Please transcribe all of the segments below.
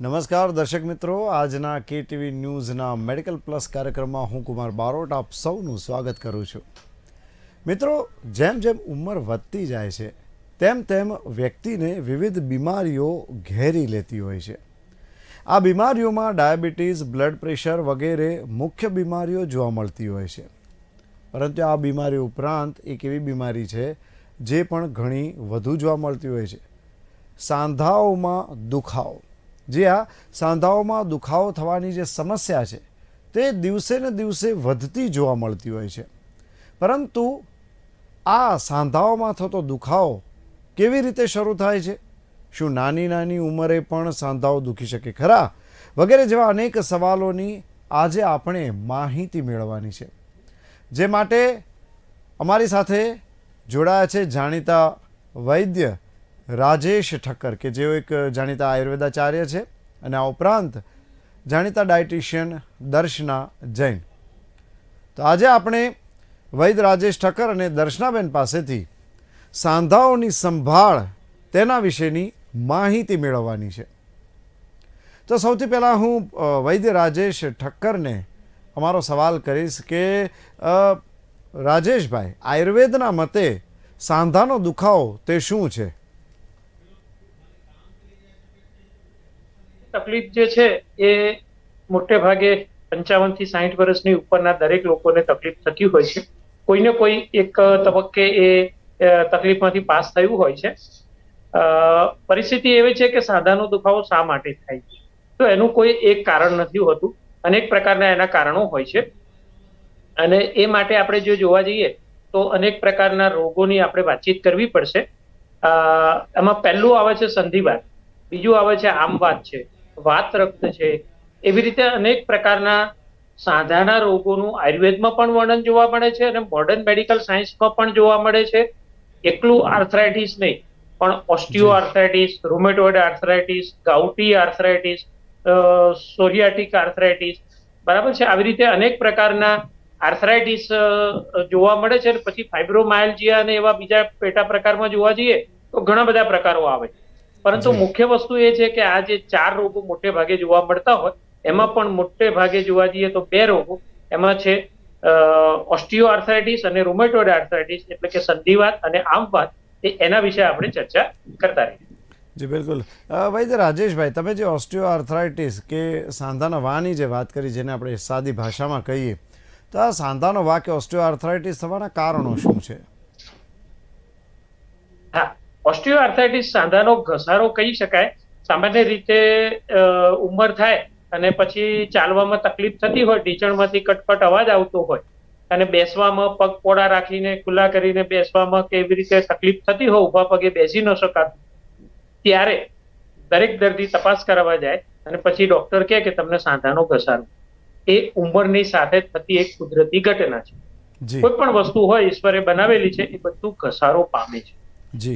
નમસ્કાર દર્શક મિત્રો, આજના કે ટીવી ન્યૂઝના મેડિકલ પ્લસ કાર્યક્રમમાં હું કુમાર બારોટ આપ સૌનું સ્વાગત કરું છું. મિત્રો, જેમ જેમ ઉંમર વધતી જાય છે, તેમ તેમ વ્યક્તિને વિવિધ બીમારીઓ ઘેરી લેતી હોય છે. આ બીમારીઓમાં ડાયાબિટીસ, બ્લડ પ્રેશર વગેરે મુખ્ય બીમારીઓ જોવા મળતી હોય છે. પરંતુ આ બીમારી ઉપરાંત એક એવી બીમારી છે, જે પણ ઘણી વધુ જોવા મળતી હોય છે. સાંધાઓમાં દુખાવો. જે આ સાંધાઓમાં દુખાવો થવાની જે સમસ્યા છે, તે દિવસે ને દિવસે વધતી જોવા મળતી હોય છે. પરંતુ આ સાંધાઓમાં થતો દુખાવો કેવી રીતે શરૂ થાય છે? શું નાની નાની ઉંમરે પણ સાંધાઓ દુખી શકે ખરા? વગેરે જેવા અનેક સવાલોની આજે આપણે માહિતી મેળવવાની છે. જે માટે અમારી સાથે જોડાયા છે જાણીતા વૈદ્ય રાજેશ ઠક્કર, કે જેઓ એક જાણીતા આયુર્વેદાચાર્ય છે અને આ ઉપરાંત જાણીતા ડાયટિશિયન દર્શના જૈન. તો આજે આપણે વૈદ્ય રાજેશ ઠક્કર અને દર્શનાબેન પાસેથી સાંધાઓની સંભાળ તેના વિશેની માહિતી મેળવવાની છે. તો સૌથી પહેલાં હું વૈદ્ય રાજેશ ઠક્કરને અમારો સવાલ કરીશ કે રાજેશભાઈ, આયુર્વેદના મતે સાંધાનો દુખાવો તે શું છે? તકલીફ જે છે એ મોટે ભાગે પંચાવનથી સાહીઠ વર્ષની ઉપરના દરેક લોકોને તકલીફ થતી હોય છે. કોઈને કોઈ એક તબક્કે એ તકલીફમાંથી પાસ થયું હોય છે. પરિસ્થિતિ એવી છે કે સાંધાનો દુખાવો શા માટે થાય છે? તો એનું કોઈ એક કારણ નથી હોતું. અનેક પ્રકારના એના કારણો હોય છે. અને એ માટે આપણે જો જોવા જઈએ તો અનેક પ્રકારના રોગોની આપણે વાતચીત કરવી પડશે. એમાં પહેલું આવે છે સંધિવાત બીજું આવે છે આમવાત છે. વાત રક્ત છે. એવી રીતે અનેક પ્રકારના સાંધાના રોગોનું આયુર્વેદમાં પણ વર્ણન જોવા મળે છે અને મોડર્ન મેડિકલ સાયન્સમાં પણ જોવા મળે છે. એકલું આર્થરાઇટિસ નહીં પણ osteoarthritis rheumatoid arthritis gouty arthritis psoriatic arthritis બરાબર છે? આવી રીતે અનેક પ્રકારના આર્થરાઇટિસ જોવા મળે છે અને પછી ફાઇબ્રોમાયલ્જિયા અને એવા બીજા પેટા પ્રકારમાં જોવા જઈએ તો ઘણા બધા પ્રકારો આવે. છે પરંતુ મુખ્ય વસ્તુ એ છે કે આ જે ચાર રોગો મોટે ભાગે જોવા મળતા હોય એમાં પણ મોટે ભાગે જોવા જઈએ તો બે રોગો. એમાં છે ઓસ્ટિયો આર્થરાઇટિસ અને રૂમેટોઇડ આર્થરાઇટિસ એટલે કે સંધિવાત અને આમવાત એ એના વિશે આપણે ચર્ચા કરતા રહીએ. જી બિલકુલ. ભાઈ રાજેશભાઈ તમે જે ઓસ્ટિયો આર્થરાઇટિસ કે સાંધાના વાની જે વાત કરી જેને આપણે સાદી ભાષામાં કહીએ તો આ સાંધાનો વા કે ઓસ્ટિયો આર્થરાઇટિસ થવાના કારણો શું છે? હા. ઓસ્ટિયો સાંધાનો ઘસારો કહી શકાય. સામાન્ય રીતે ઉંમર થાય અને પછી ચાલવામાં તકલીફ થતી હોય ઢીચણમાંથી કટકટ અવાજ આવતો હોય અને બેસવામાં પગ પોળા રાખીને ખુલ્લા કરીને બેસવામાં કે એવી રીતે તકલીફ થતી હોય ઊભા પગે બેસી ન શકાતું. ત્યારે દરેક દર્દી તપાસ કરાવવા જાય અને પછી ડોક્ટર કહે કે તમને સાંધાનો ઘસારો. એ ઉંમરની સાથે થતી એક કુદરતી ઘટના છે. કોઈ પણ વસ્તુ હોય ઈશ્વરે બનાવેલી છે એ બધું ઘસારો પામે છે.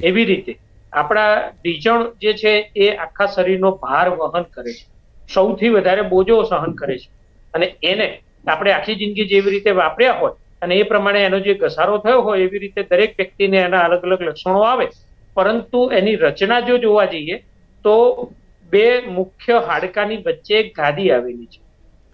એવી રીતે આપણા ઢીચણ જે છે એ આખા શરીરનો ભાર વહન કરે છે. સૌથી વધારે બોજો સહન કરે છે. અને એને આપણે આખી જિંદગી જેવી રીતે વાપર્યા હોય અને એ પ્રમાણે એનો જે ઘસારો થયો હોય એવી રીતે દરેક વ્યક્તિને એના અલગ અલગ લક્ષણો આવે પરંતુ એની રચના જો જોવા જઈએ તો બે મુખ્ય હાડકાની વચ્ચે એક ગાદી આવેલી છે.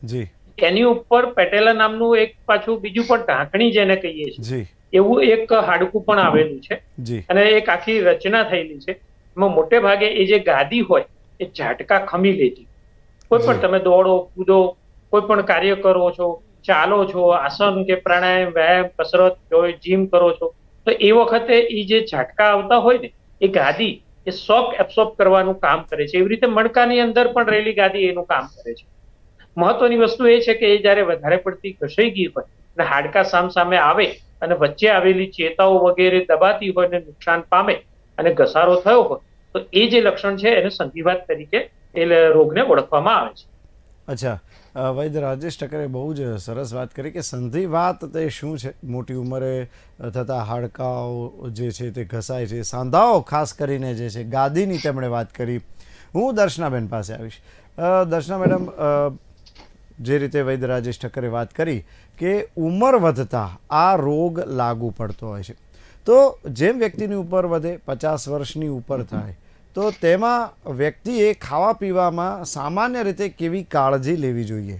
જી. એની ઉપર પેટેલા નામનું એક પાછું બીજું પણ ઢાંકણી જેને કહીએ છીએ. એવું એક હાડકું પણ આવેલું છે. અને એક આખી રચના થયેલી છે. એમાં મોટે ભાગે એ જે ગાદી હોય એ ઝાટકા ખમી લેતી. કોઈ પણ તમે દોડો કૂદો કોઈ પણ કાર્ય કરો છો ચાલો છો આસન કે પ્રાણાયામ વ્યાયામ કસરત જીમ કરો છો તો એ વખતે એ જે ઝાટકા આવતા હોય ને એ ગાદી એ શોક એબ્સોર્બ કરવાનું કામ કરે છે. એવી રીતે મણકાની અંદર પણ રહેલી ગાદી એનું કામ કરે છે. મહત્વની વસ્તુ એ છે કે એ જ્યારે વધારે પડતી ઘસાઈ ગઈ હોય અને હાડકા સામ સામે આવે અને વચ્ચે આવેલી ચેતાઓ વગેરે દબાતી હોય અને નુકસાન પામે અને ઘસારો થયો હોય, તો એ જે લક્ષણ છે એને સંધિવાત તરીકે એ રોગને ઓળખવામાં આવે છે. અચ્છા. વૈદ રાજેશ ઠક્કરે બહુ જ સરસ વાત કરી કે સંધિવાત તે શું છે? મોટી ઉંમરે થતા હાડકાઓ જે છે તે ઘસાય છે, સાંધાઓ ખાસ કરીને જે છે ગાદીની તેમણે વાત કરી. હું દર્શનાબેન પાસે આવીશ. દર્શના મેડમ જે રીતે વૈદ્ય રાજેશ ઠક્કરે વાત કરી કે ઉંમર વધતા આ રોગ લાગુ પડતો હોય છે. તો જેમ વ્યક્તિની ઉપર વધે પચાસ વર્ષની ઉપર થાય તો તેમાં વ્યક્તિએ ખાવા પીવામાં સામાન્ય રીતે કેવી કાળજી લેવી જોઈએ?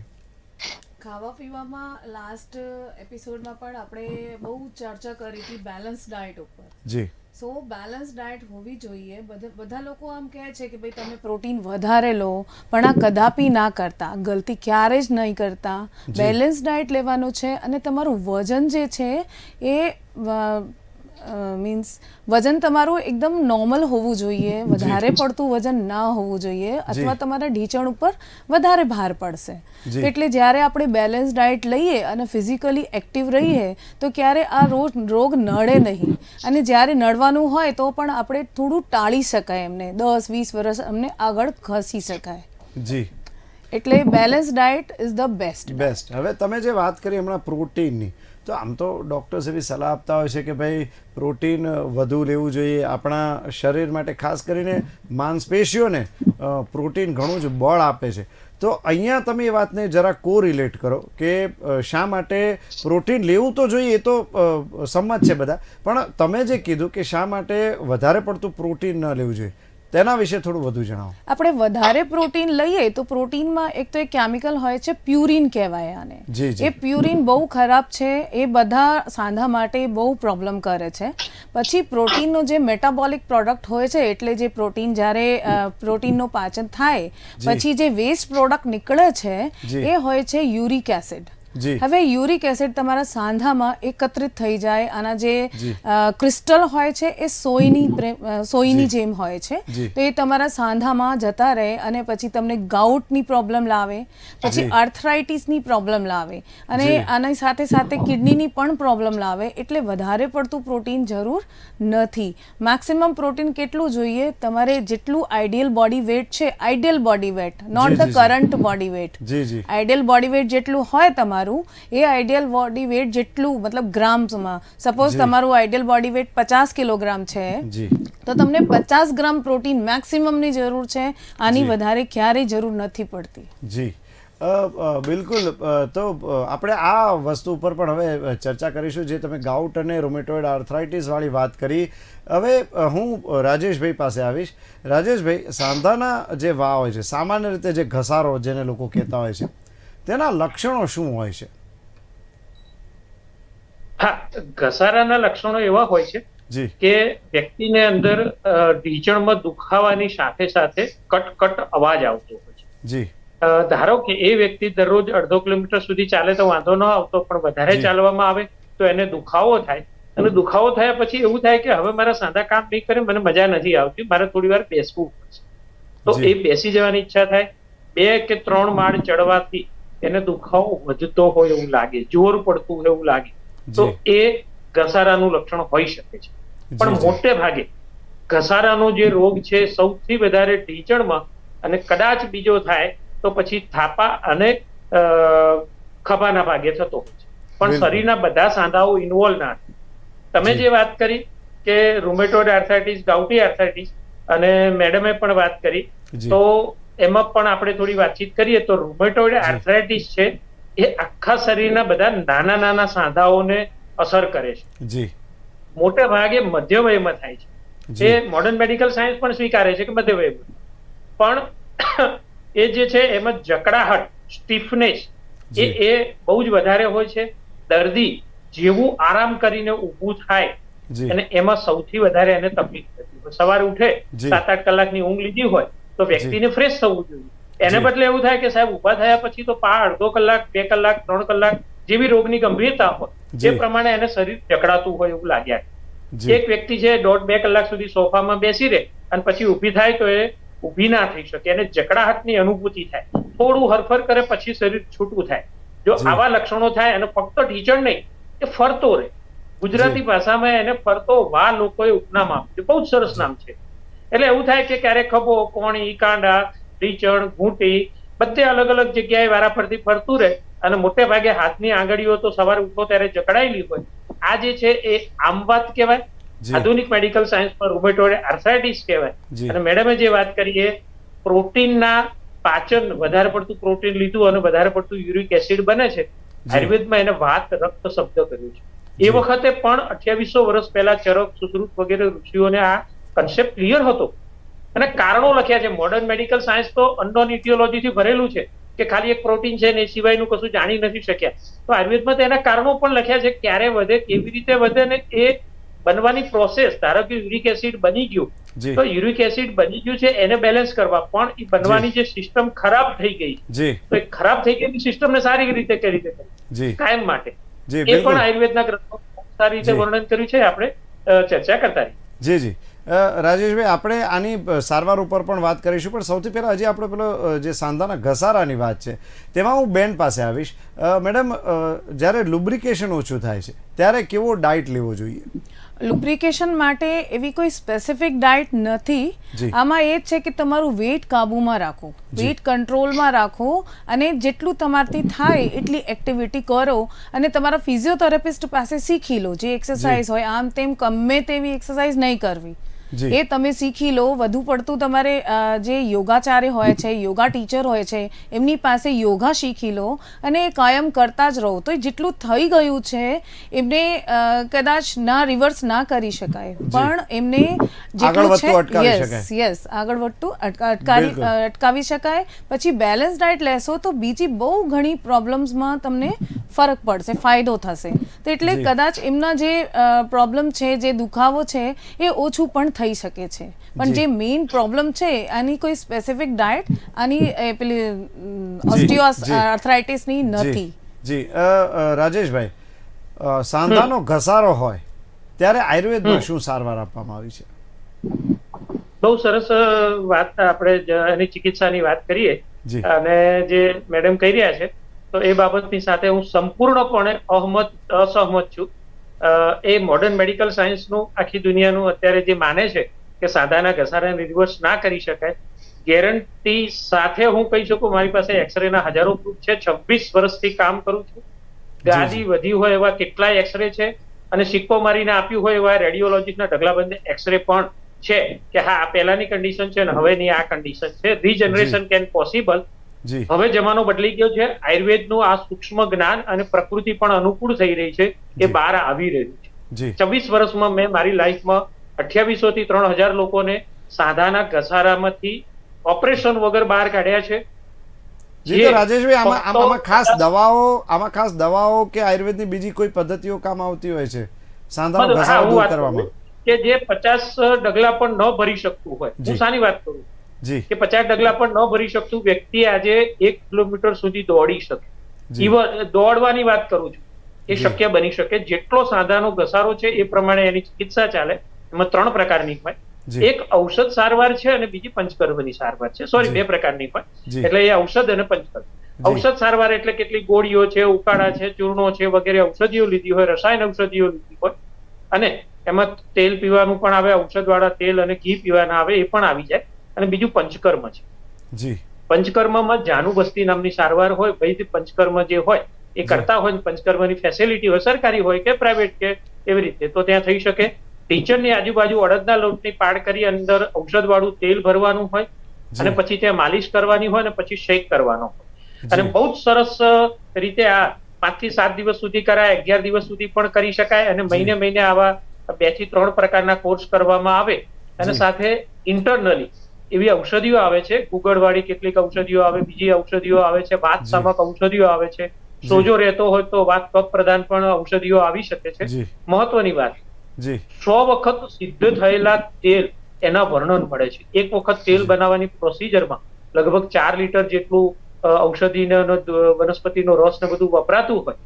ખાવા પીવામાં લાસ્ટ એપિસોડમાં પણ આપણે બહુ ચર્ચા કરી હતી બેલેન્સ ડાયટ ઉપર. જી. સો બેલેન્સ ડાયટ હોવી જોઈએ. બધા લોકો આમ કહે છે કે ભાઈ તમે પ્રોટીન વધારે લો પણ આ કદાપી ના કરતા. ગલતી ક્યારે જ નહીં કરતા. બેલેન્સ ડાયટ લેવાનું છે અને તમારું વજન જે છે એ મીન્સ વજન તમારું એકદમ નોર્મલ હોવું જોઈએ. વધારે પડતું વજન ના હોવું જોઈએ અથવા તમારા ઢીંચણ ઉપર વધારે ભાર પડશે. એટલે જ્યારે આપણે બેલેન્સ ડાયટ લઈએ અને ફિઝિકલી એક્ટિવ રહીએ તો ક્યારે આ રોગ રોગ નડે નહીં. અને જ્યારે નડવાનું હોય તો પણ આપણે થોડું ટાળી શકાય એમને. દસ વીસ વર્ષ અમને આગળ ખસી શકાય. જી. એટલે balance diet is the best best હવે તમે જે વાત કરી હમણાં પ્રોટીનની તો આમ તો ડૉક્ટર્સ એવી સલાહ આપતા હોય છે કે ભાઈ પ્રોટીન વધુ લેવું જોઈએ આપણા શરીર માટે, ખાસ કરીને માંસપેશીઓને પ્રોટીન ઘણું જ બળ આપે છે. તો અહીંયા તમે એ વાતને જરા કો રિલેટ કરો કે શા માટે પ્રોટીન લેવું તો જોઈએ એ તો સંમત છે બધા. પણ તમે જે કીધું કે શા માટે વધારે પડતું પ્રોટીન ન લેવું જોઈએ તેના વિશે થોડું વધુ જણાવો. આપણે વધારે પ્રોટીન લઈએ તો પ્રોટીનમાં એક તો એક કેમિકલ હોય છે પ્યુરિન કહેવાય આને. એ પ્યુરિન બહુ ખરાબ છે એ બધા સાંધા માટે બહુ પ્રોબ્લેમ કરે છે. પછી પ્રોટીનનો જે મેટાબોલિક પ્રોડક્ટ હોય છે એટલે જે પ્રોટીન જ્યારે પ્રોટીનનું પાચન થાય પછી જે વેસ્ટ પ્રોડક્ટ નીકળે છે એ હોય છે યુરિક એસિડ. હવે યુરિક એસિડ તમારા સાંધામાં એકત્રિત થઈ જાય આના જે ક્રિસ્ટલ હોય છે એ સોયની સોયની જેમ હોય છે. તો એ તમારા સાંધામાં જતા રહે અને પછી તમને ગાઉટની પ્રોબ્લેમ લાવે પછી આર્થરાઇટીસની પ્રોબ્લેમ લાવે અને આની સાથે સાથે કિડનીની પણ પ્રોબ્લેમ લાવે એટલે વધારે પડતું પ્રોટીન જરૂર નથી. મેક્સિમમ પ્રોટીન કેટલું જોઈએ? તમારે જેટલું આઈડિયલ બોડી વેટ છે ideal body weight not the. Current body weight. Ideal body weight જેટલું હોય તમારું એ આઈડિયલ બોડી વેટ જેટલું મતલબ ગ્રામ્સમાં સપોઝ તમારું આઈડિયલ બોડી વેટ પચાસ કિલોગ્રામ છે તો તમને પચાસ ગ્રામ પ્રોટીન મેક્સિમમની જરૂર છે આની વધારે ક્યારેય જરૂર નથી પડતી. જી. બિલકુલ તો આપણે આ વસ્તુ ઉપર પણ હવે ચર્ચા કરીશું જે તમે ગાઉટ અને રોમેટોઇડ આર્થરાઇટિસ વાળી વાત કરી. હવે હું રાજેશભાઈ પાસે આવીશ. રાજેશભાઈ સાંધાના જે વા હોય છે સામાન્ય રીતે જે ઘસારો જેને લોકો કહેતા હોય છે તેના લક્ષણો શું હોય છે? હા ઘસારાના લક્ષણો એવા હોય છે કે વ્યક્તિને અંદર ઢીચણમાં દુખાવાની સાથે સાથે કટ કટ અવાજ આવતો હોય છે. જી. ધારો કે એ વ્યક્તિ દરરોજ અડધો કિલોમીટર સુધી ચાલે તો વાંધો ન આવતો પણ વધારે ચાલવામાં આવે તો એને દુખાવો થાય. અને દુખાવો થયા પછી એવું થાય કે હવે મારા સાંધા કામ નહીં કરે મને મજા નથી આવતી મારે થોડી વાર બેસવું પડશે. તો એ બેસી જવાની ઈચ્છા થાય. બે કે ત્રણ માળ ચડવાથી એને દુખાવો વધતો હોય એવું લાગે જોર પડતું હોય એવું લાગે તો એ ઘસારાનું લક્ષણ હોઈ શકે છે. પણ. મોટે ભાગે ઘસારાનો જે રોગ છે સૌથી વધારે ઢીંચણમાં અને કદાચ બીજો થાય તો પછી થાપા અને ખભાના ભાગે થતો હોય છે. પણ શરીરના બધા સાંધાઓ ઇન્વોલ્વ ના તમે જે. વાત કરી કે રૂમેટોઇડ આર્થરાઇટિસ ગાઉટી આર્થરાઇટિસ અને મેડમે પણ વાત કરી તો એમાં પણ આપણે થોડી વાતચીત કરીએ તો રૂમેટોઇડ. આર્થરાઇટિસ છે એ આખા શરીરના બધા નાના નાના સાંધાઓને અસર કરે છે. જી. મોટે ભાગે મધ્ય વયમાં થાય છે. જે. એ મોડર્ન મેડિકલ સાયન્સ પણ સ્વીકારે છે કે મધ્ય વયમાં. પણ એ જે છે એમાં જકડાહટ સ્ટીફનેસ એ એ બહુ જ વધારે હોય છે. દર્દી જેવું આરામ કરીને ઊભું થાય અને એમાં સૌથી વધારે એને તકલીફ થતી હોય. સવારે ઉઠે સાત આઠ કલાકની ઊંઘ લીધી હોય તો વ્યક્તિને ફ્રેશ થવું જોઈએ. એને બદલે એવું થાય કે સાહેબ ઊભા થયા પછી તો પા અડધો કલાક બે કલાક ત્રણ કલાક જેવી રોગની ગંભીરતા હોય જે. પ્રમાણે એને શરીર જકડાતું હોય એવું લાગ્યા એક વ્યક્તિ છે દોઢ બે કલાક સુધી સોફામાં બેસી રહે અને પછી ઊભી થાય તો એ ઊભી ના થઈ શકે. એને જકડાહટની અનુભૂતિ થાય. થોડું હરફર કરે પછી શરીર છૂટું થાય. જો આવા લક્ષણો થાય અને ફક્ત ઢીચણ નહીં એ ફરતો રહે. ગુજરાતી ભાષામાં એને ફરતો વા લોકોએ ઉપનામ આપ્યું બહુ જ સરસ નામ છે. એટલે એવું થાય કે ક્યારેક ખભો કોણી કાંડા ડીચણ ઘૂંટી બધે અલગ અલગ જગ્યાએ વારાફરતી ફરતું રહે અને મોટે ભાગે હાથની આંગળીઓ તો સવારે ઉઠો ત્યારે જકડાયેલી હોય. આ જે છે એ આમ વાત કહેવાય. આધુનિક મેડિકલ સાયન્સમાં રૂમેટોઇડ આર્થરાઇટિસ કહેવાય. અને મેડમે જે વાત કરી એ પ્રોટીનના પાચન વધારે પડતું પ્રોટીન લીધું અને વધારે પડતું યુરિક એસિડ બને છે. આયુર્વેદમાં એને વાત રક્ત શબ્દ કર્યું છે. એ વખતે પણ અઠ્યાવીસો વર્ષ પહેલા ચરક સુશ્રુત વગેરે ઋષિઓને આ કન્સેપ્ટ ક્લિયર હતો. અને કારણો લખ્યા છે. મોડર્ન મેડિકલ સાયન્સ તો અનનોન ઇટિયોલોજીથી ભરેલું છે કે ખાલી એક પ્રોટીન છે ને એ સિવાયનું કશું જાણી નથી શક્યા. તો આયુર્વેદમાં તો એના કારણો પણ લખ્યા છે ક્યારે વધે કેવી રીતે વધે ને એ બનવાની પ્રોસેસ ધારો કે યુરિક એસિડ બની ગયું. તો યુરિક એસિડ બની ગયું છે એને બેલેન્સ કરવા. પણ એ બનવાની જે. સિસ્ટમ ખરાબ થઈ ગઈ. તો એ ખરાબ થઈ ગયેલી સિસ્ટમને સારી રીતે કઈ રીતે કાયમ માટે. એ પણ આયુર્વેદના ગ્રંથો સારી રીતે વર્ણન કર્યું છે. આપણે ચર્ચા કરતા રહીએ. જી જી. રાજેશભાઈ આપણે આની સારવાર ઉપર પણ વાત કરીશું પણ સૌથી પહેલાં હજી આપણે પેલો જે સાંધાના ઘસારાની વાત છે તેમાં હું બેન પાસે આવીશ. મેડમ જ્યારે લુબ્રિકેશન ઓછું થાય છે ત્યારે કેવો ડાયટ લેવો જોઈએ? લુબ્રિકેશન માટે એવી કોઈ સ્પેસિફિક ડાયટ નથી. આમાં એ જ છે કે તમારું વેઇટ કાબૂમાં રાખો વેટ વેઇટ કંટ્રોલમાં રાખો અને જેટલું તમારથી થાય એટલી એક્ટિવિટી કરો અને તમારા ફિઝિયોથેરાપિસ્ટ પાસે શીખી લો જે. એક્સરસાઇઝ હોય આમ તેમ ગમે તેવી એક્સરસાઇઝ નહીં કરવી. એ તમે શીખી લો. વધુ પડતું તમારે જે યોગાચાર્ય હોય છે યોગા ટીચર હોય છે એમની પાસે યોગા શીખી લો અને એ કાયમ કરતા જ રહો. તો જેટલું થઈ ગયું છે એમને કદાચ ના રિવર્સ ના કરી શકાય. પણ એમને આગળ વધતું અટકાવી યસ. યસ આગળ વધતું અટકાવી અટકાવી શકાય. પછી બેલેન્સ ડાયટ લેશો તો બીજી બહુ ઘણી પ્રોબ્લેમ્સમાં તમને ફરક પડશે ફાયદો થશે. તો એટલે કદાચ એમના જે પ્રોબ્લેમ છે જે દુખાવો છે એ ઓછું પણ થઈ શકે છે. પણ જે. મેઇન પ્રોબ્લેમ છે આની કોઈ સ્પેસિફિક ડાયટ આની પેલી ઓસ્ટિયોસ આર્થરાઇટિસની નથી. જી. રાજેશભાઈ સાંધાનો ઘસારો હોય ત્યારે આયુર્વેદમાં શું સારવાર આપવામાં આવી છે? બહુ સરસ વાત આપણે એની ચિકિત્સાની વાત કરીએ. અને જે મેડમ કહી રહ્યા છે તો એ બાબતની સાથે હું સંપૂર્ણપણે અહમત અસહમત છું. એ મોડર્ન મેડિકલ સાયન્સનું આખી દુનિયાનું અત્યારે જે માને છે કે સાદાના ઘસારાને રિવર્સ ના કરી શકાય ગેરંટી સાથે હું કહી શકું મારી પાસે એક્સરે ના હજારો પ્રૂફ છે છવ્વીસ વર્ષથી કામ કરું છું. ગાદી વધી હોય એવા કેટલાય એક્સરે છે અને સિક્કો મારીને આપ્યું હોય એવા રેડિયોલોજીસ્ટના ઢગલાબંધ એક્સરે પણ છે કે હા આ પહેલાની કન્ડિશન છે ને હવેની આ કન્ડિશન છે. રીજનરેશન કેન પોસિબલ હવે જમાનો બદલી ગયો છે. આયુર્વેદનું આ સૂક્ષ્મ જ્ઞાન અને પ્રકૃતિ પણ અનુકૂળ થઈ રહી છે એ બહાર આવી રહ્યું છે. છવ્વીસ વર્ષમાં મેં મારી લાઈફમાં અઠ્યાવીસો થી ત્રણ હજાર લોકોને સાધાના ઘસારામાંથી ઓપરેશન વગર બહાર કાઢ્યા છે. જી રાજેશભાઈ આમાં આમાં ખાસ દવાઓ આમાં ખાસ દવાઓ કે આયુર્વેદની બીજી કોઈ પદ્ધતિઓ કામ આવતી હોય છે? સાંધાનો ઘસારો દૂર કરવામાં. કે જે પચાસ ડગલા પણ ન ભરી શકતું હોય. હું સાની વાત કરું? કે પચાસ ડગલા પણ ન ભરી શકતું વ્યક્તિ આજે એક કિલોમીટર સુધી દોડી શકે. ઇવન દોડવાની વાત કરું છું. એ શક્ય બની શકે. જેટલો સાંધાનો ઘસારો છે એ પ્રમાણે એની ચિકિત્સા ચાલે. એમાં ત્રણ પ્રકારની હોય. એક ઔષધ સારવાર છે અને બીજી પંચકર્મની સારવાર છે. સોરી બે પ્રકારની હોય. એટલે એ ઔષધ અને પંચકર્મ. ઔષધ સારવાર એટલે કેટલી ગોળીઓ છે ઉકાળા છે ચૂર્ણો છે વગેરે ઔષધિઓ લીધી હોય રસાયણ ઔષધિઓ લીધી હોય. અને એમાં તેલ પીવાનું પણ આવે ઔષધ વાળા તેલ અને ઘી પીવાના આવે એ પણ આવી જાય. અને બીજું પંચકર્મ છે. જી. પંચકર્મમાં જાનુ વસ્તી નામની સારવાર હોય ભાઈ પંચકર્મ જે હોય એ કરતા હોય ને પંચકર્મની ફેસિલિટી હોય સરકારી હોય કે પ્રાઇવેટ કે એવી રીતે તો ત્યાં થઈ શકે. ટીચરની આજુબાજુ અડદના લોટની પાડ કરી અંદર ઔષધ વાળું તેલ ભરવાનું હોય અને પછી ત્યાં માલિશ કરવાની હોય અને પછી શેક કરવાનો હોય. અને બહુ જ સરસ રીતે આ પાંચથી સાત દિવસ સુધી કરાય અગિયાર દિવસ સુધી પણ કરી શકાય અને મહિને મહિને આવા બેથી ત્રણ પ્રકારના કોર્સ કરવામાં આવે. અને સાથે ઇન્ટરનલી એવી ઔષધિઓ આવે છે. ગુગળવાળી કેટલીક ઔષધિઓ આવે બીજી ઔષધિઓ આવે છે. વાત. સામક ઔષધિઓ આવે છે. સોજો રહેતો હોય તો વાત કફ પ્રદાન પણ ઔષધિઓ આવી શકે છે. મહત્વની વાત. સો વખત સિદ્ધ થયેલા તેલ એના વર્ણન મળે છે. એક વખત તેલ બનાવવાની પ્રોસિજરમાં લગભગ ચાર લીટર જેટલું ઔષધિનો વનસ્પતિનો રસ ને બધું વપરાતું હોય.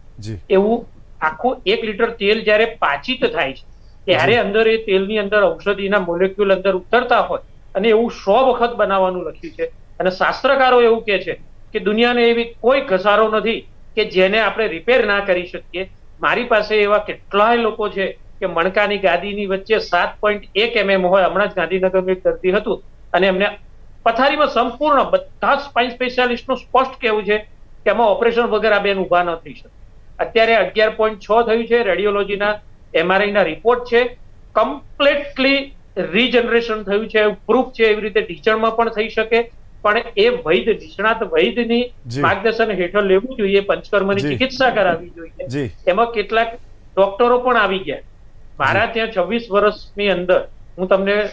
એવું આખું એક લીટર તેલ જ્યારે પાચિત થાય છે ત્યારે અંદર એ તેલની અંદર ઔષધિના મોલેક્યુલ અંદર ઉતરતા હોય અને એવું સો વખત બનાવવાનું લખ્યું છે. અને શાસ્ત્રકારો એવું કે છે કે દુનિયાને એવી કોઈ ઘસારો નથી કે જેને આપણે રિપેર ના કરી શકીએ. મારી પાસે એવા કેટલાય લોકો છે કે મણકાની ગાદીની વચ્ચે સાત પોઈન્ટ એક એમએમ હોય. હમણાં જ ગાંધીનગરનું એક દર્દી હતું અને એમને પથારીમાં સંપૂર્ણ બધા સ્પાઇન સ્પેશિયાલિસ્ટનું સ્પષ્ટ કેવું છે કે એમાં ઓપરેશન વગર આ બેન ઊભા ન થઈ શકે. અત્યારે અગિયાર પોઈન્ટ છ થયું છે. રેડિયોલોજીના એમઆરઆઈના રિપોર્ટ છે. કમ્પ્લીટલી રીજનરેશન થયું છે પ્રૂફ છે એવી રીતે ઢીચણમાં પણ થઈ શકે. પણ એ વૈદ નિષ્ણાત વૈદની. માર્ગદર્શન હેઠળ લેવું જોઈએ પંચકર્મની ચિકિત્સા કરાવવી જોઈએ. એમાં કેટલાક ડોક્ટરો પણ આવી ગયા. મારા ત્યાં છવ્વીસ વર્ષની અંદર હું તમને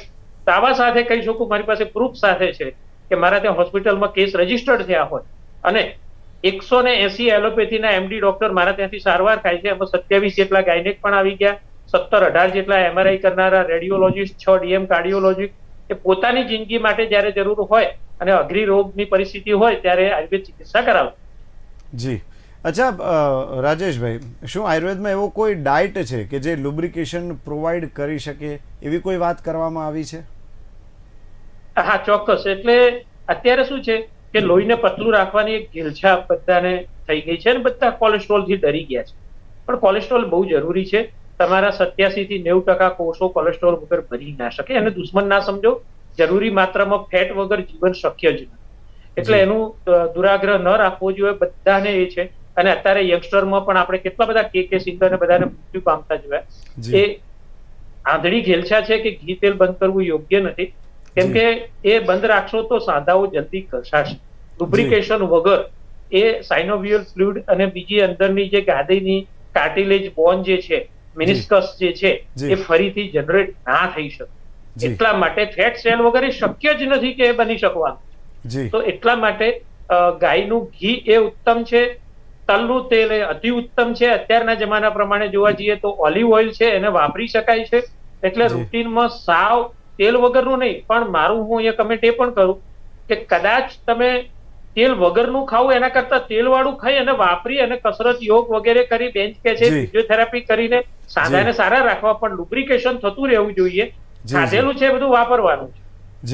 દાવા સાથે કહી શકું મારી પાસે પ્રૂફ સાથે છે કે મારા ત્યાં હોસ્પિટલમાં કેસ રજીસ્ટર્ડ થયા હોય. અને એકસો ને એસી એલોપેથીના એમડી ડોક્ટર મારા ત્યાંથી સારવાર થાય છે. એમાં સત્યાવીસ જેટલા ગાયનેક પણ આવી ગયા. સત્તર અઢાર જેટલા એમઆરઆઈ કરનારા રેડિયોલોજીસ્ટ છ ડીએમ કાર્ડિયોલોજી એ પોતાની જિંદગી માટે જ્યારે જરૂર હોય અને અઘરી રોગની પરિસ્થિતિ હોય ત્યારે આયુર્વેદ ચિકિત્સા કરાવે. જી. અચ્છા રાજેશભાઈ શું આયુર્વેદમાં એવો કોઈ ડાયટ છે કે જે લુબ્રિકેશન પ્રોવાઈડ કરી શકે એવી કોઈ વાત કરવામાં આવી છે? હા ચોક્કસ. એટલે અત્યારે શું છે કે લોહીને પતલું રાખવાની એક ઘેલછા બધાને થઈ ગઈ છે અને બધા કોલેસ્ટ્રોલથી ડરી ગયા છે. પણ કોલેસ્ટ્રોલ બહુ જરૂરી છે. તમારા સત્યાસી થી નેવું ટકા કોષો કોલેસ્ટ્રોલ વગર ભરી ના શકે. અને દુશ્મન ના સમજો. જરૂરી માત્રામાં ફેટ વગર જીવન શક્ય જ નથી. એટલે એનું દુરાગ્રહ ન રાખવો જોઈએ. બધાને એ છે. અને અત્યારે યંગસ્ટરમાં પણ આપણે કેટલા બધા કે કે સિંગર ને બધાને મૃત્યુ પામતા જોયા. એ આંધળી ઘેલછા છે કે ઘી તેલ બંધ કરવું યોગ્ય નથી. કેમ કે એ બંધ રાખશો તો સાંધાઓ જલ્દી ઘસાશે. લુબ્રિકેશન વગર એ સાઇનોવિયલ ફ્લુઇડ અને બીજી અંદરની જે ગાદીની કાર્ટિલેજ બોન જે છે મિનિસ્કસ જે. છે એ ફરીથી જનરેટ ના થઈ શકે. એટલા માટે ફેટ સેલ વગર શક્ય જ નથી કે એ બની શકવાનું. તો એટલા માટે ગાયનું ઘી એ ઉત્તમ છે તલનું તેલ એ અતિ ઉત્તમ છે. અત્યારના જમાના પ્રમાણે જોવા જઈએ તો ઓલિવ ઓઇલ છે એને વાપરી શકાય છે. એટલે. રૂટીનમાં સાવ તેલ વગરનું નહીં પણ મારું હું અહીંયા કમેન્ટ એ પણ કરું કે કદાચ તમે તેલ વગરનું ખાવું એના કરતા તેલ વાળું ખાઈ અને વાપરી અને કસરત યોગ વગેરે કરી બેન્ચ કે છે ફિઝિયોથેરાપી કરીને સાંધાને સારા રાખવા પણ લુબ્રિકેશન થતું રહેવું જોઈએ. ખાધેલું છે બધું વાપરવાનું છે.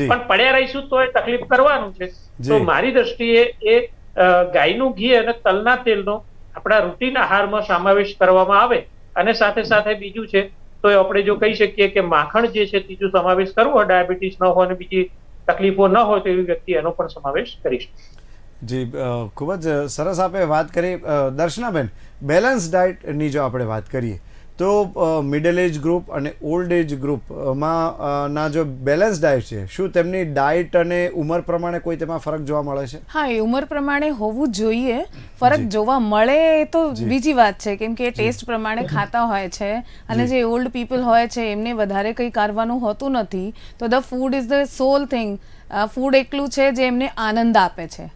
પણ પડ્યા રહીશું તો એ તકલીફ કરવાનું છે. તો મારી દ્રષ્ટિએ એ ગાયનું ઘી અને તલના તેલનો આપણા રૂટીન આહારમાં સમાવેશ કરવામાં આવે. અને સાથે સાથે બીજું છે તો આપણે જો કહી શકીએ કે માખણ જે છે ત્રીજું સમાવેશ કરવો ડાયાબિટીસ ન હોય અને બીજી તકલીફો ન હોય તો એવી વ્યક્તિ એનો પણ સમાવેશ કરી શકે. જી ખૂબ જ સરસ આપે વાત કરી. દર્શનાબેન બેલેન્સ ડાયટની જો આપણે વાત કરીએ તો મિડલ એજ ગ્રુપ અને ઓલ્ડ એજ ગ્રુપમાં ના જો બેલેન્સ ડાયટ છે શું તેમની ડાયટ અને ઉંમર પ્રમાણે કોઈ તેમાં ફરક જોવા મળે છે? હા એ ઉંમર પ્રમાણે હોવું જોઈએ. ફરક જોવા મળે એ તો બીજી વાત છે કેમ કે ટેસ્ટ પ્રમાણે ખાતા હોય છે અને જે. ઓલ્ડ પીપલ હોય છે એમને વધારે કંઈ કરવાનું હોતું નથી. તો the food is the sole thing food એકલું છે જે એમને આનંદ આપે છે.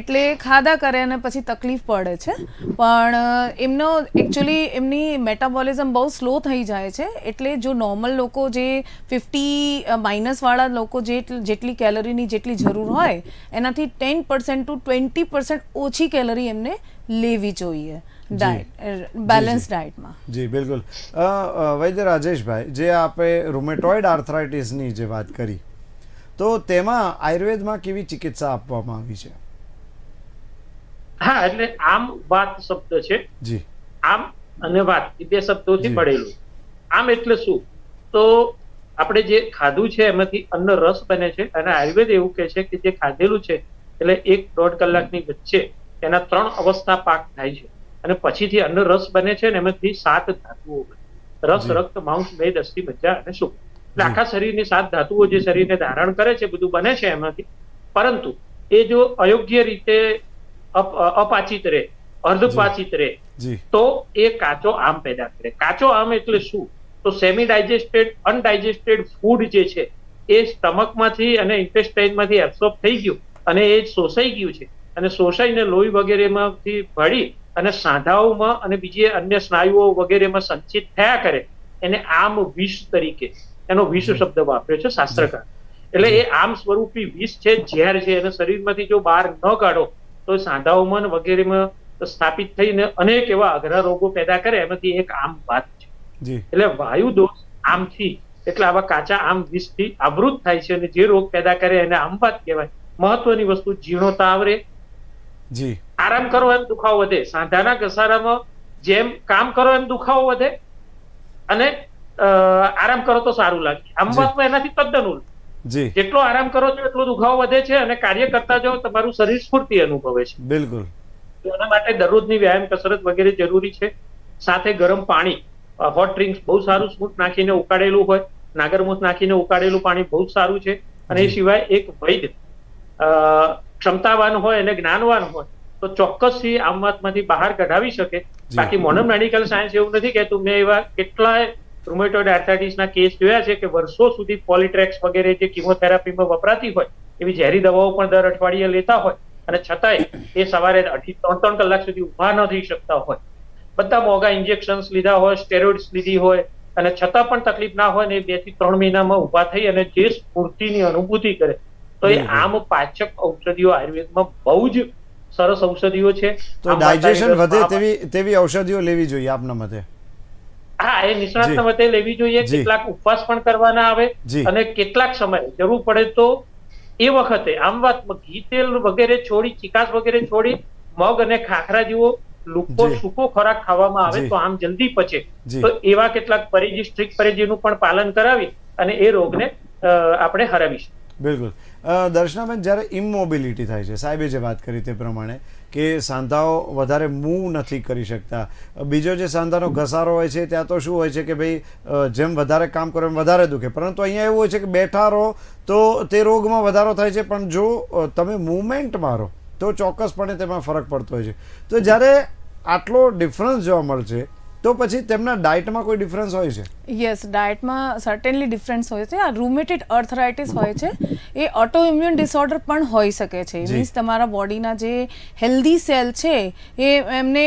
એટલે ખાધા કરે અને પછી તકલીફ પડે છે. પણ એમનો એકચ્યુઅલી એમની મેટાબોલિઝમ બહુ સ્લો થઈ જાય છે. એટલે જો નોર્મલ લોકો જે ફિફ્ટી માઇનસવાળા લોકો જે જેટલી કેલરીની જેટલી જરૂર હોય એનાથી ten percent to twenty percent ઓછી કેલરી એમને લેવી જોઈએ. ડાયટ બેલેન્સ ડાયટમાં જી બિલકુલ. વૈદ્ય રાજેશભાઈ જે આપણે રૂમેટોઇડ આર્થરાઇટિસની જે વાત કરી તો તેમાં આયુર્વેદમાં કેવી ચિકિત્સા આપવામાં આવી છે? હા એટલે આમ વાત શબ્દ છે. જી. આમ અને વાત એ બે શબ્દોથી પડેલું આમ એટલે શું? તો આપણે જે ખાધું છે એમાંથી અન્ન રસ બને છે અને આયુર્વેદ એવું કહે છે કે જે ખાધેલું છે એટલે એક દોઢ કલાકની વચ્ચે એના ત્રણ અવસ્થા પાક થાય છે. અને પછીથી અન્ન રસ બને છે ને એમાંથી સાત ધાતુઓ બને રસ. રક્ત માંસ મેદ અસ્થિ મજ્જા અને શુક્ર એટલે. આખા શરીરની સાત ધાતુઓ જે શરીરને ધારણ કરે છે બધું બને છે એમાંથી. પરંતુ એ જો અયોગ્ય રીતે અપાચિત રહે અર્ધપાચિત રહે તો એ કાચો આમ પેદા કરે. કાચો આમ એટલે શું? તો સેમી ડાયજેસ્ટેડ અનડાયજેસ્ટેડ ફૂડ જે છે એ સ્ટમકમાંથી અને ઇન્ટેસ્ટાઇનમાંથી એબ્સોર્બ થઈ ગયું અને એ શોષાઈ ગયું છે. અને શોષાઈને લોહી વગેરેમાંથી ભળી અને સાંધાઓમાં અને બીજી અન્ય સ્નાયુઓ વગેરેમાં સંચિત થયા કરે એને આમ વિષ તરીકે. એનો વિષ શબ્દ વાપર્યો છે શાસ્ત્રકાર. એટલે એ આમ સ્વરૂપી વિષ છે ઝેર છે એને શરીરમાંથી જો બહાર ન કાઢો તો સાંધાઓમાં વગેરેમાં સ્થાપિત થઈને અનેક એવા અઘરા રોગો પેદા કરે એમાંથી એક આમ વાત છે. એટલે વાયુ દોષ આમથી એટલે આવા કાચા આમ વિષથી આવૃત થાય છે અને જે રોગ પેદા કરે એને આમ વાત કહેવાય. મહત્વની વસ્તુ જીર્ણોતા આવરે. જી. આરામ કરો એમ દુખાવો વધે. સાંધાના ઘસારામાં જેમ કામ કરો એમ દુખાવો વધે. અને આરામ કરો તો સારું લાગે. આમવાતમાં એનાથી તદ્દન ઉલટું. જી. જેટલો આરામ કરો છો એટલો દુખાવો વધે છે અને કાર્ય કરતા જાઓ તમારું શરીર સ્ફૂર્તિ અનુભવે છે. બિલકુલ. એના માટે દરરોજની વ્યાયામ કસરત વગેરે જરૂરી છે. સાથે ગરમ પાણી હોટ ડ્રિંક્સ બહુ સારું સ્મૂથ નાખીને ઉકાળેલું હોય નાગરમૂત નાખીને ઉકાળેલું પાણી બહુ જ સારું છે. અને એ સિવાય એક વૈદ અ, ક્ષમતાવાન હોય અને જ્ઞાનવાન હોય તો ચોક્કસથી આમવાતમાંથી બહાર કઢાવી શકે. બાકી મોનમ મેડિકલ સાયન્સ એવું નથી કહેતું. મેં એવા કેટલાય રૂમેટોઇડ આર્થરાઇટિસના કેસ જોયા છે કે વર્ષો સુધી પોલિટ્રેક્સ વગેરે જે કિમોથેરાપીમાં વપરાતી હોય એવી ઝેરી દવાઓ પણ દર અઠવાડિયે લેતા હોય અને છતાંય એ સવારે અઢી ત્રણ ત્રણ કલાક સુધી ઊભા ન થઈ શકતા હોય. બધા મોંઘા ઇન્જેક્શન્સ લીધા હોય સ્ટેરોઇડ્સ લીધી હોય અને છતાં પણ તકલીફ ના હોય ને બેથી ત્રણ મહિનામાં ઊભા થઈ અને જે સ્ફૂર્તિની અનુભૂતિ કરે તો એ આમ પાચક ઔષધિઓ આયુર્વેદમાં બહુ જ સરસ ઔષધિઓ છે. તો ડાયજેશન વધે તેવી તેવી ઔષધિઓ લેવી જોઈએ આપના મતે? હા એ નિષ્ણાત. મતે લેવી જોઈએ. કેટલાક ઉપવાસ પણ કરવાના આવે અને કેટલાક સમય જરૂર પડે તો એ વખતે આમ વાત ઘી તેલ વગેરે છોડી ચિકાસ વગેરે છોડી મગ અને ખાખરા જેવો લુકો. સૂકો ખોરાક ખાવામાં આવે તો આમ જલ્દી પચે. તો એવા કેટલાક પરેજી સ્ટ્રિક્ટ પરેજીનું પણ પાલન કરાવી અને એ રોગને આપણે હરાવીશું. બિલકુલ. દર્શનાબેન, જ્યારે ઇમોબિલિટી થાય છે, સાહેબે જે વાત કરી તે પ્રમાણે કે સાંધાઓ વધારે મૂવ નથી કરી શકતા. બીજો જે સાંધાનો ઘસારો હોય છે, ત્યાં તો શું હોય છે કે ભાઈ જેમ વધારે કામ કરો એમ વધારે દુખે. પરંતુ અહીંયા એવું હોય છે કે બેઠા રહો તો તે રોગમાં વધારો થાય છે, પણ જો તમે મૂવમેન્ટ મારો, તો ચોક્કસપણે તેમાં ફરક પડતો હોય છે. તો જ્યારે આટલો ડિફરન્સ જોવા મળશે તો પછી તેમના ડાયટમાં કોઈ ડિફરન્સ હોય છે? યસ ડાયટમાં સર્ટેનલી ડિફરન્સ હોય છે. આ રૂમેટેડ અર્થરાઇટિસ હોય છે. એ ઓટો ઇમ્યુન ડિસઓર્ડર પણ હોઈ શકે છે. મીન્સ તમારા બોડીના જે હેલ્ધી સેલ છે એ એમને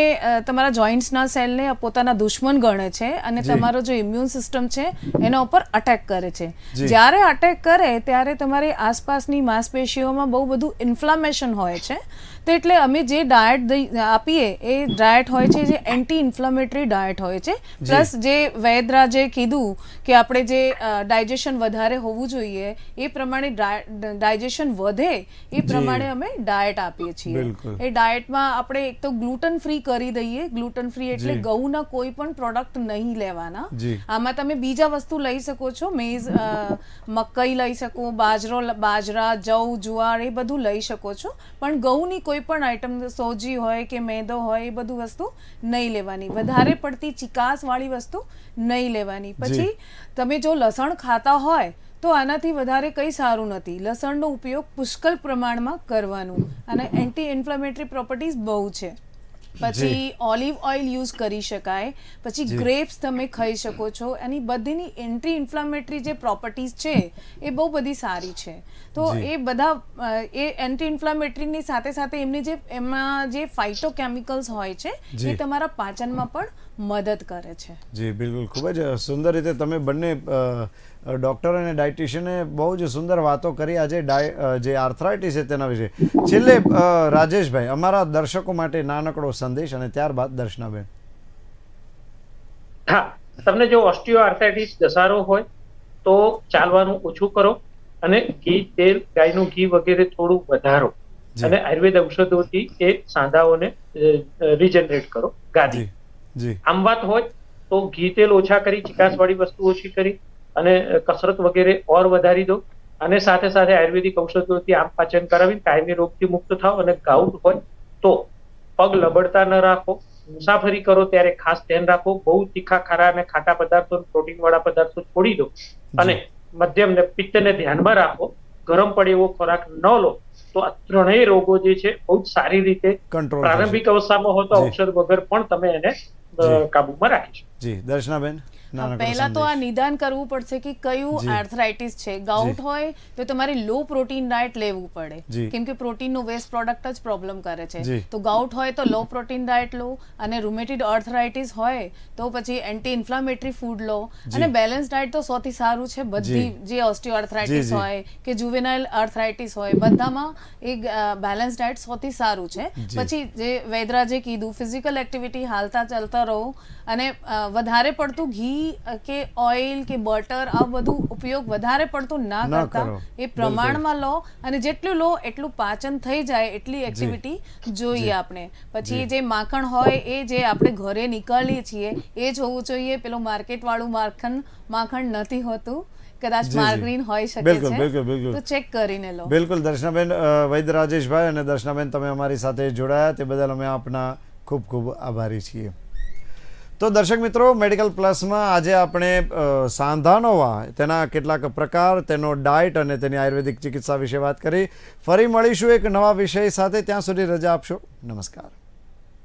તમારા જોઈન્ટ્સના સેલને પોતાના દુશ્મન ગણે છે અને તમારો જે ઇમ્યુન સિસ્ટમ છે એના ઉપર અટેક કરે છે. જ્યારે અટેક કરે ત્યારે તમારી આસપાસની માંસપેશીઓમાં બહુ બધું ઇન્ફ્લામેશન હોય છે. તો એટલે અમે જે ડાયટ આપીએ એ ડાયટ હોય છે જે એન્ટી ઇન્ફ્લામેટરી ડાયટ હોય છે. પ્લસ જે વૈદરાજે કીધું કે આપણે જે ડાયજેશન વધારે હોવું જોઈએ એ પ્રમાણે ડાયજેશન વધે એ પ્રમાણે અમે ડાયટ આપીએ છીએ. એ ડાયટમાં આપણે એક તો ગ્લુટન ફ્રી કરી દઈએ. ગ્લુટન ફ્રી એટલે જી. ઘઉંના કોઈ પણ પ્રોડક્ટ નહીં લેવાના. આમાં તમે બીજા વસ્તુ લઈ શકો છો. મેઝ મકઈ લઈ શકો બાજરો બાજરા જવ જુવાર એ બધું લઈ શકો છો. પણ ઘઉંની કોઈ પણ આઈટમ સોજી હોય કે મેદો હોય એ બધું વસ્તુ નહીં લેવાની. વધારે પડતી ચિકાસ વાળી વસ્તુ નહીં લેવાની. પછી તમે જો લસણ ખાતા હોય તો આનાથી વધારે કંઈ સારું નથી. લસણનો ઉપયોગ પુષ્કળ પ્રમાણમાં કરવાનું. અને એન્ટી ઇન્ફ્લેમેટરી પ્રોપર્ટીઝ બહુ છે. પછી ઓલિવ ઓઇલ યુઝ કરી શકાય. પછી ગ્રેપ્સ તમે ખાઈ શકો છો. એની બધીની એન્ટી ઇન્ફ્લામેટરી જે પ્રોપર્ટીઝ છે એ બહુ બધી સારી છે. તો એ બધા એ એન્ટી ઇન્ફ્લામેટરીની સાથે સાથે એમની જે એમાં જે ફાઇટોકેમિકલ્સ હોય છે એ તમારા પાચનમાં પણ મદદ કરે છે. જી બિલકુલ. ખૂબ જ સુંદર રીતે તમે બંને ડૉક્ટર અને ડાયટિશિયને બહુ જ સુંદર વાતો કરી. આજે ડાય જે આર્થરાઇટિસ છે તેના વિશે. છેલ્લે રાજેશભાઈ અમારા દર્શકો માટે નાનકડો સંદેશ અને ત્યારબાદ દર્શનાબેન. હા તમને જો ઓસ્ટિયો આર્થરાઇટિસ ઘસારો હોય તો ચાલવાનું ઓછું કરો અને ઘી તેલ ગાયનું ઘી વગેરે થોડું વધારો. અને આયુર્વેદ ઔષધોથી એ સાંધાઓને રિજનરેટ કરો. ગાદી. આમ વાત હોય તો ઘી તેલ ઓછા કરી ચિકાસવાળી વસ્તુ ઓછી કરી અને કસરત વગેરે ઓર વધારી દો. અને સાથે સાથે આયુર્વેદિક ઔષધોથી આમ પાચન કરાવી કાયમી રોગથી મુક્ત થાવ અને ગાઉટ હોય તો પગ લબડતા ન રાખો. મુસાફરી કરો ત્યારે ખાસ ધ્યાન રાખો. બહુ તીખા ખારા અને ખાટા પદાર્થો પ્રોટીન વાળા પદાર્થો છોડી દો. અને મધ્યમ ને પિત્તને ધ્યાનમાં રાખો. ગરમ પડે એવો ખોરાક ન લો. તો આ ત્રણેય રોગો જે છે બહુ સારી રીતે પ્રારંભિક અવસ્થામાં હોય તો ઔષધ વગર પણ તમે એને અ, જી. કાબુમાં રાખી શકો જી દર્શનાબેન નાનકડો પહેલા તો આ નિદાન કરવું પડશે કે કયું જી. આર્થરાઇટિસ છે. ગાઉટ હોય તો તમારે લો પ્રોટીન ડાયટ લેવું પડે. કેમ કે પ્રોટીનનો વેસ્ટ પ્રોડક્ટ જ પ્રોબ્લેમ કરે છે. તો ગાઉટ હોય તો લો પ્રોટીન ડાયટ લો અને રૂમેટિડ આર્થરાઇટિસ હોય તો પછી એન્ટી ઇન્ફ્લામેટરી ફૂડ લો અને બેલેન્સ ડાયટ તો સૌથી સારું છે. બધી જે. ઓસ્ટિયો આર્થરાઇટિસ જી, જી. હોય કે જુવેનાઇલ આર્થરાઇટિસ હોય બધામાં એક બેલેન્સ ડાયટ સૌથી સારું છે. પછી જે વૈદરાજે કીધું ફિઝિકલ એક્ટિવિટી હાલતા ચાલતા રહો અને વધારે પડતું ઘી કે ઓઇલ કે બટર આ બધું ઉપયોગ વધારે પડતું ના કરતા. એ પ્રમાણમાં લો અને જેટલું લો એટલું પાચન થઈ જાય એટલી એક્ટિવિટી જોઈએ આપણે. પછી જે. માખણ હોય એ જે આપણે ઘરે નીકળીએ છીએ એ જ હોવું જોઈએ. પેલું માર્કેટ વાળું માખણ માખણ નથી હોતું. કદાચ. માર્ગરીન હોઈ શકે બિલકુલ, બિલકુલ, બિલકુલ. તો ચેક કરીને લો. બિલકુલ દર્શનાબેન વૈદ્ય રાજેશભાઈ અને દર્શનાબેન તમે અમારી સાથે જોડાયા. તે બદલ અમે આપના ખૂબ ખૂબ આભારી છીએ. તો દર્શક મિત્રો, મેડિકલ પ્લસમાં આજે આપણે સાંધાનો વા તેના કેટલાક પ્રકાર, તેનો ડાયટ અને તેની આયુર્વેદિક ચિકિત્સા વિશે વાત કરી. ફરી મળીશું એક નવા વિષય સાથે. ત્યાં સુધી રજા આપશો. નમસ્કાર.